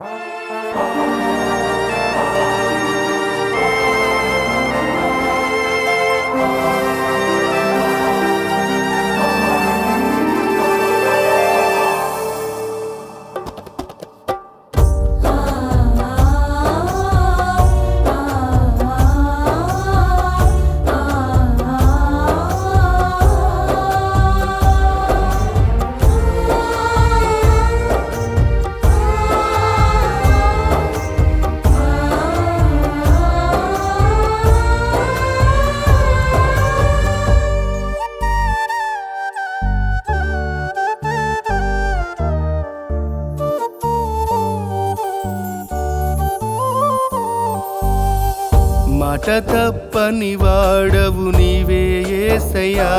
you మాట తప్పని వాడవు నీవే ఏసయ్యా.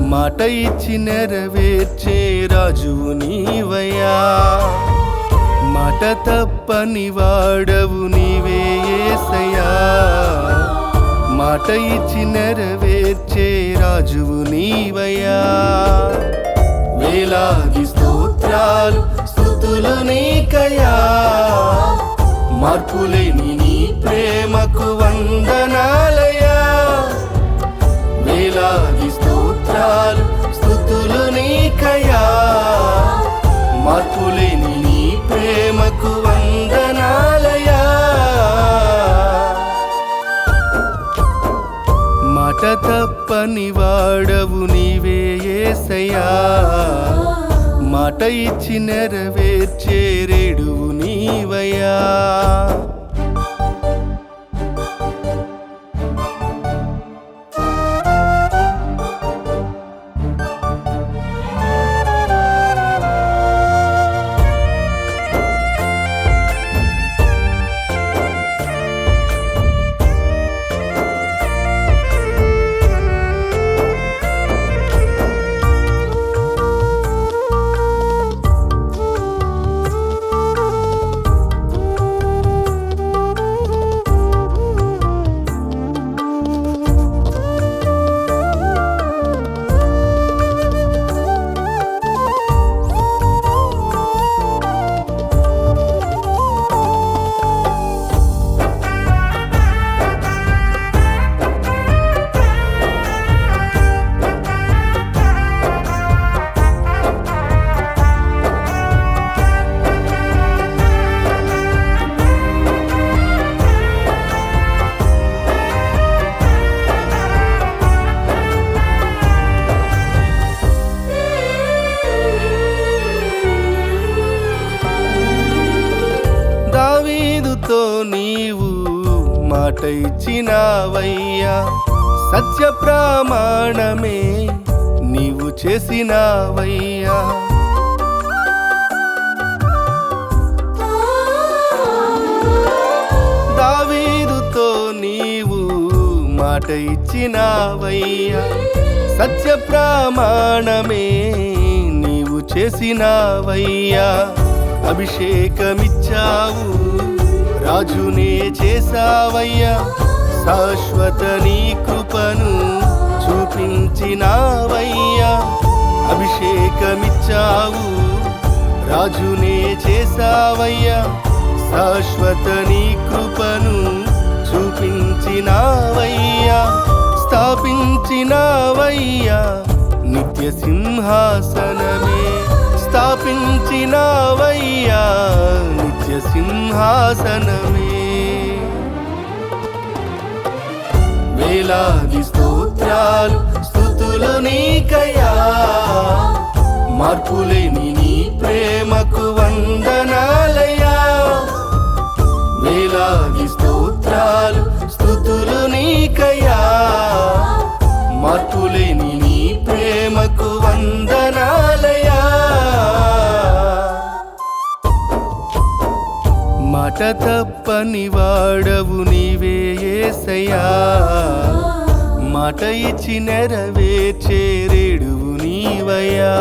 మాట ఇచ్చి నెరవేర్చే రాజువు నీవయ్యా. మాట తప్పని వాడవు నీవే ఏసయ్యా. మాట ఇచ్చి నెరవేర్చే రాజువు నీవయ్యా. వేలాది స్తోత్రాలు స్థుతులు నీకయ్యా. మార్పులేని నీ ప్రేమకు వందనాలయా వేలాది స్తోత్రాలు స్థుతులు నీకయా మార్పులేని నీ ప్రేమకు వందనాలయా మాట తప్పని వాడవు నీవే ఏసయా మాట ఇచ్చి నెరవేర్చే రేడువు మాట ఇచ్చినావయ్యా సత్య ప్రమాణమే నీవు చేసినావయ్యా. దావీదుతో నీవు మాట ఇచ్చినావయ్యా సత్య ప్రమాణమే నీవు చేసినావయ్యా. అభిషేకమిచ్చావు రాజునే చేసావయ్యా శాశ్వత నీ కృపను చూపించినావయ్యా. అభిషేకమిచ్చావు రాజునే చేసావయ్యా శాశ్వత నీ కృపను చూపించినావయ్యా. స్థాపించినావయ్యా నిత్య సింహాసనమే స్థాపించినావయ్యా. సింహాసనమే. వేలాది స్తోత్రాలు స్థుతులు నీకయా మార్పులేని నీ ప్రేమకు వందనాలయా వేలాది స్తోత్రాలు స్థుతులు నీకయా మార్పులేని మాట తప్పని వాడవు నీవే ఏసయ్యా. మాట ఇచ్చి నెరవేర్చేరేడువు నీవయ్యా.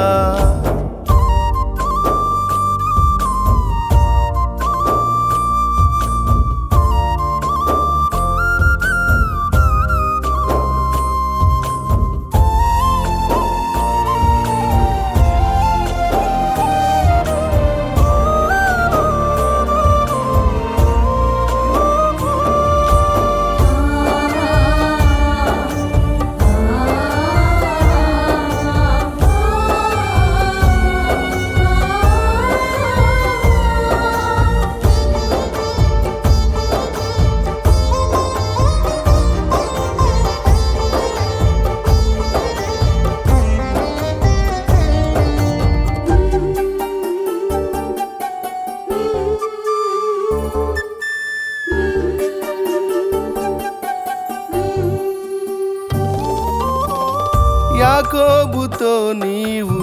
యాకోబుతో నీవు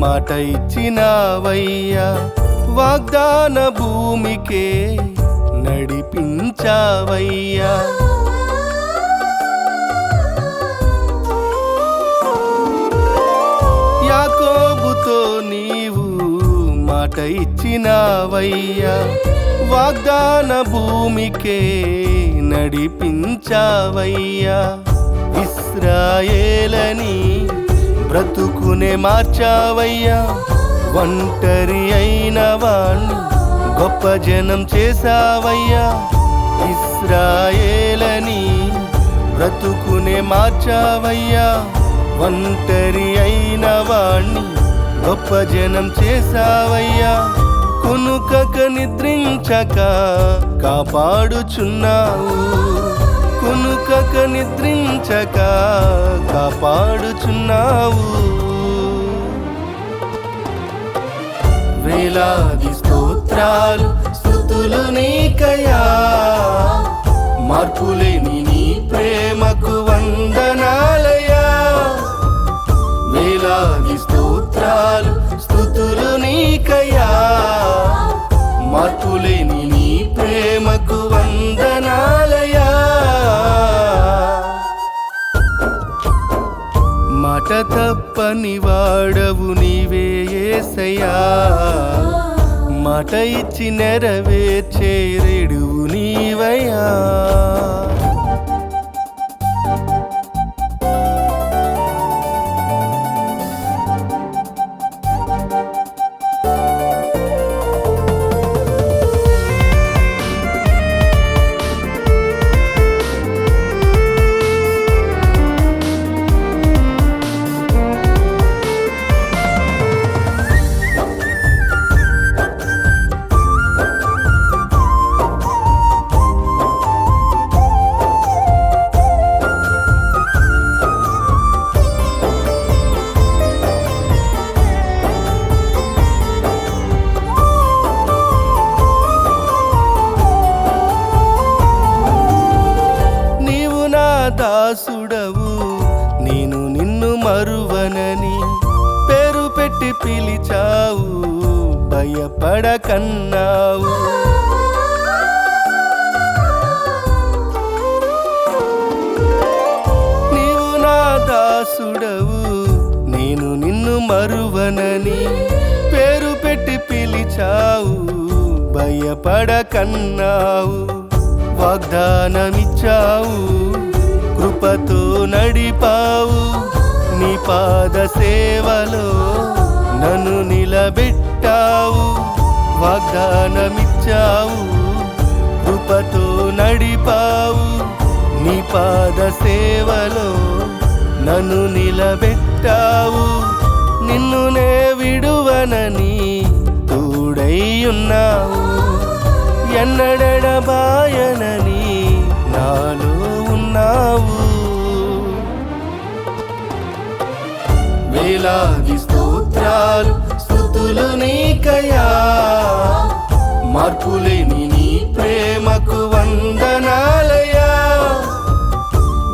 మాట ఇచ్చినావయ్యా వాగ్దాన భూమికే నడిపించావయ్యా. యాకోబుతో నీవు మాట ఇచ్చినావయ్యా వాగ్దాన భూమికే నడిపించావయ్యా. ఇస్రాయేలని బ్రతుకునే మార్చావయ్యా. ఒంటరి అయిన వాళ్ళు గొప్ప జనం చేసావయ్యా ఇస్రాయేలని బ్రతుకునే మార్చావయ్యా. ఒంటరి అయిన వాణ్ణి గొప్ప జనం చేసావయ్యా కునుకక నిద్రించక కాపాడుచున్నావు. కునుకక నిద్రించక కాపాడుచున్నావు. వేలాది స్తోత్రాలు స్థుతులు నీకయా మార్పులేని నీ ప్రేమకు వందనాలయా వేలాది స్తోత్రాలు స్థుతులు తప్పని వాడవు నీవే ఏసయ్యా. మాట ఇచ్చి నెరవేర్చే రెడువు నీవయ్యా. పిలిచావు భయపడకన్నావు. నీవు నా దాసుడవు నేను నిన్ను మరువనని పేరు పెట్టి పిలిచావు. భయపడకన్నావు వాగ్దానమిచ్చావు. కృపతో నడిపావు నీ పాద సేవలో. నన్ను నిలబెట్టావు వాగ్దానమిచ్చావు కృపతో నడిపావు నీ పాద సేవలో నన్ను నిలబెట్టావు. నిన్ను నే విడువనని తోడై ఎన్నడబాయనని నాలో ఉన్నావు. వేలాది స్తోత్రాలు స్థుతులు నీకయా మార్పులేని నీ ప్రేమకు వందనాలయా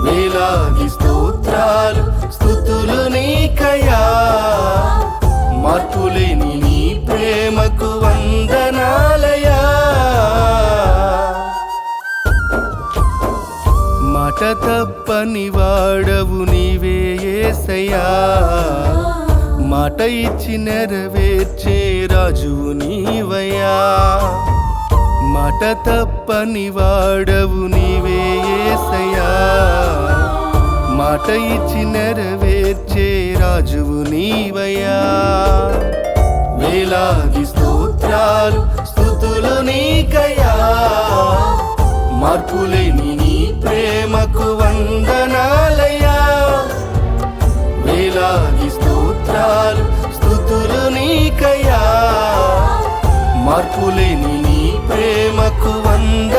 వేలాది స్తోత్రాలు స్థుతులు నీకయా మార్పులేని నీ ప్రేమకు వందనాలయా మాట తప్పని వాడవు నీవే ఏసయ్యా. మాట ఇచ్చి నెరవేర్చే రాజువు నీవయ్యా. మాట తప్పని వాడవు నీవే ఏసయ్యా. మాట ఇచ్చి నెరవేర్చే రాజువు నీవయ్యా. వేలాది స్తోత్రాలు స్థుతులు నీకయ్యా. మార్పులేని నీ ప్రేమకు వంద ప్రేమకు వంద